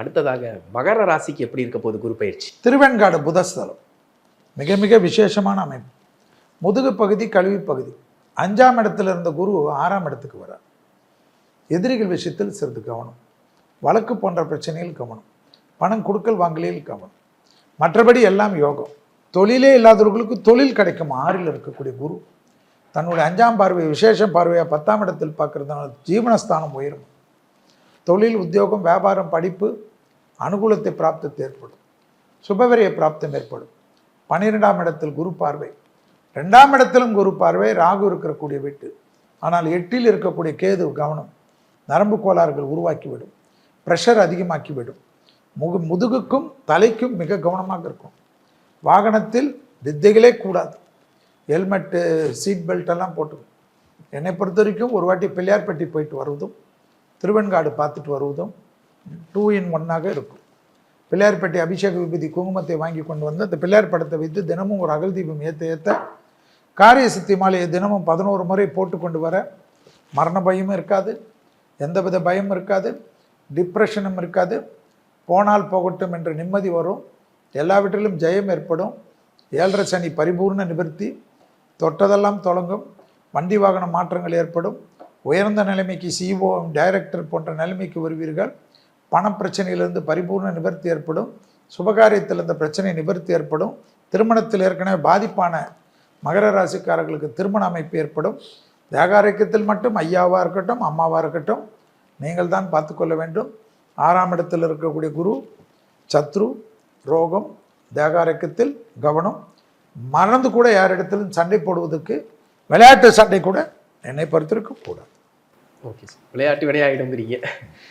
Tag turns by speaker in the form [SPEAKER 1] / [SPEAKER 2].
[SPEAKER 1] அடுத்ததாக மகர ராசிக்கு எப்படி இருக்க போகுது குரு பயிற்சி
[SPEAKER 2] திருவெண்காடு புதஸ்தலம். மிக மிக விசேஷமான அமைப்பு. முதுகு பகுதி கல்வி பகுதி. அஞ்சாம் இடத்துல இருந்த குரு ஆறாம் இடத்துக்கு வரார் எதிரிகள் விஷயத்தில் சிறிது கவனம். வழக்கு போன்ற பிரச்சனையில் கவனம். பணம் கொடுக்கல் வாங்கலில் கவனம். மற்றபடி எல்லாம் யோகம். தொழிலே இல்லாதவர்களுக்கு தொழில் கிடைக்கும் ஆறில் இருக்கக்கூடிய குரு. தன்னுடைய அஞ்சாம் பார்வை விசேஷ பார்வையாக பத்தாம் இடத்தில் பார்க்குறதுனால ஜீவனஸ்தானம் உயரும். தொழில் உத்தியோகம் வியாபாரம் படிப்பு அனுகூலத்தை பிராப்தத்தை ஏற்படும். சுபவரிய பிராப்தம் ஏற்படும். பன்னிரெண்டாம் இடத்தில் குரு பார்வை. ரெண்டாம் இடத்திலும் குரு பார்வை ராகு இருக்கக்கூடிய வீட்டு. ஆனால் எட்டில் இருக்கக்கூடிய கேது கவனம் நரம்பு கோளாறுகள் உருவாக்கிவிடும். ப்ரெஷர் அதிகமாக்கிவிடும். முகு முதுகுக்கும் தலைக்கும் மிக கவனமாக இருக்கும். வாகனத்தில் வித்தைகளே கூடாது. ஹெல்மெட்டு சீட் பெல்ட் எல்லாம் போட்டு என்னை பொறுத்த வரைக்கும் ஒரு வாட்டி பிள்ளையார்பட்டி போயிட்டு வருவதும் திருவெண்காடு பார்த்துட்டு வருவதும் டூ இன் ஒன்னாக இருக்கும். பிள்ளையார்பேட்டை அபிஷேக விபதி குங்குமத்தை வாங்கி கொண்டு வந்து அந்த பிள்ளையார் படத்தை வைத்து தினமும் ஒரு அகல் தீபம் ஏற்ற ஏற்ற காரிய சக்தி மாலையை தினமும் பதினோரு முறை போட்டு கொண்டு வர மரண பயமும் இருக்காது எந்தவித பயமும் இருக்காது டிப்ரெஷனும் இருக்காது. போனால் போகட்டும் என்ற நிம்மதி வரும். எல்லாவற்றிலும் ஜெயம் ஏற்படும். ஏழரை சனி பரிபூர்ண நிவர்த்தி. தொட்டதெல்லாம் தொடங்கும். வண்டி வாகன மாற்றங்கள் ஏற்படும். உயர்ந்த நிலைமைக்கு சிஓ டைரக்டர் போன்ற நிலைமைக்கு வருவீர்கள். பணப்பிரச்சனையிலிருந்து பரிபூர்ண நிவர்த்தி ஏற்படும் சுபகாரியத்தில் இந்த பிரச்சனை நிவர்த்தி ஏற்படும் திருமணத்தில் ஏற்கனவே பாதிப்பான மகர ராசிக்காரர்களுக்கு திருமண அமைப்பு ஏற்படும். தேகாரக்கியத்தில் மட்டும் ஐயாவாக இருக்கட்டும் அம்மாவாக இருக்கட்டும் நீங்கள் தான் பார்த்துக்கொள்ள வேண்டும். ஆறாம் இடத்தில் இருக்கக்கூடிய குரு சத்ரு ரோகம் தேகாரக்கத்தில் கவனம். மறந்து கூட யாரிடத்திலும் சண்டை போடுவதற்கு விளையாட்டு சண்டை கூட என்னை பொறுத்திருக்க கூடாது.
[SPEAKER 1] Okay sir. விளையாட்டு வினையாயிடுங்கிறீங்க